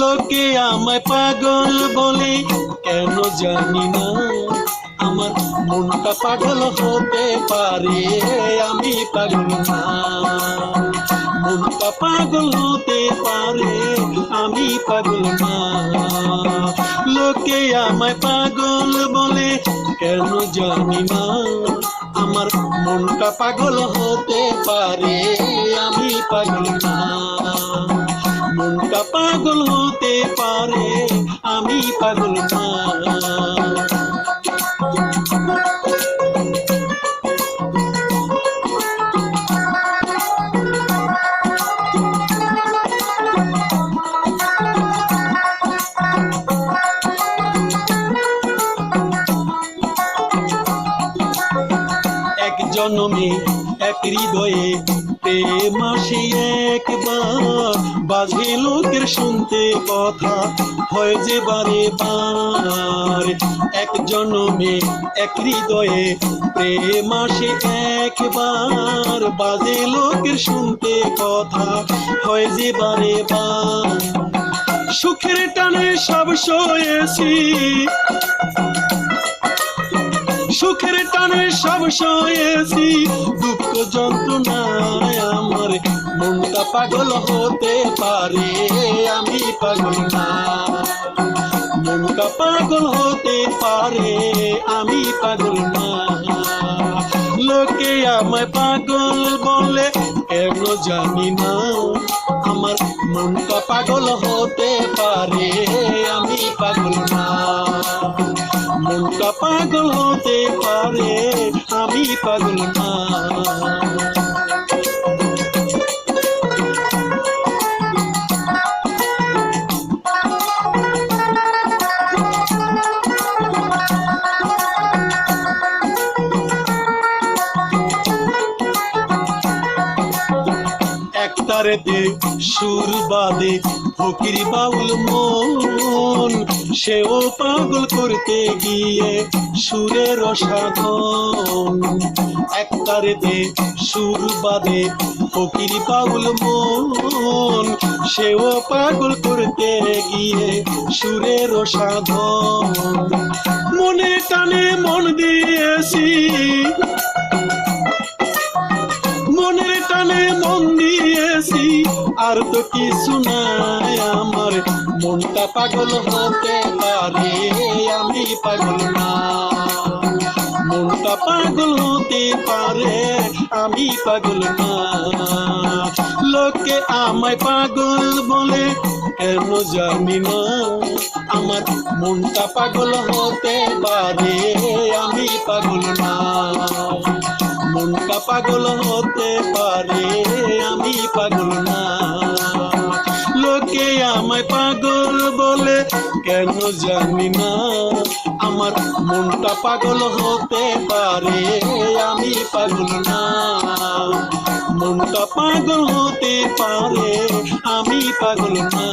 লোকে আমায় পাগল বলে, কেন জানি না। আমার মনটা পাগল হতে পারে, আমি পাগল না। মনটা পাগল হতে পারে, আমি পাগল না। লোকে আমায় পাগল বলে, কেন জানি না। আমার মনটা পাগল হতে পারে, আমি পাগল না। পাগল হতে পারে আমি পাগল এক জনমে এক হৃদয়ে প্রেম আসে একবার বাজে লোকের শুনতে কথা হয় যে বারে বার এক জনমে এক হৃদয়ে প্রেম আসে একবার, বাজে লোকের শুনতে কথা হয় যে বারে বার সুখের টানে সব সয়েছি। সুখের টানে সব সয়েছি, দুঃখ যন্ত্রণায় আমার মনটা পাগল হতে পারে, আমি পাগল না। মনটা পাগল হতে পারে, আমি পাগল না। লোকে আমায় পাগল বলে কেন জানি না, আমার মনটা পাগল হতে পারে, আমি পাগল না। মনটা পাগল পাগল একতারেতে সুর বাদে, ফকির বাউল মন। সেও পাগল করতে গিয়ে সুরের সাধন একতারেতে সুর বাদে, ফকির বাউল মন। সেও পাগল করতে গিয়ে সুরের সাধন মনে টানে মন দিয়েছি। মনের টানে মন দিয়েছি আর তো কিছু নাই আমার। মনটা পাগল হতে পারে, আমি পাগল না। মনটা পাগল হতে পারে, আমি পাগল না। লোকে আমায় পাগল বলে কেন জানি না। আমার মনটা পাগল হতে পারে, আমি পাগল না। মনটা পাগল হতে পারে আমায় পাগল বলে, কেন জানি না। আমার মনটা পাগল হতে পারে, আমি পাগল না। মনটা পাগল হতে পারে, আমি পাগল না।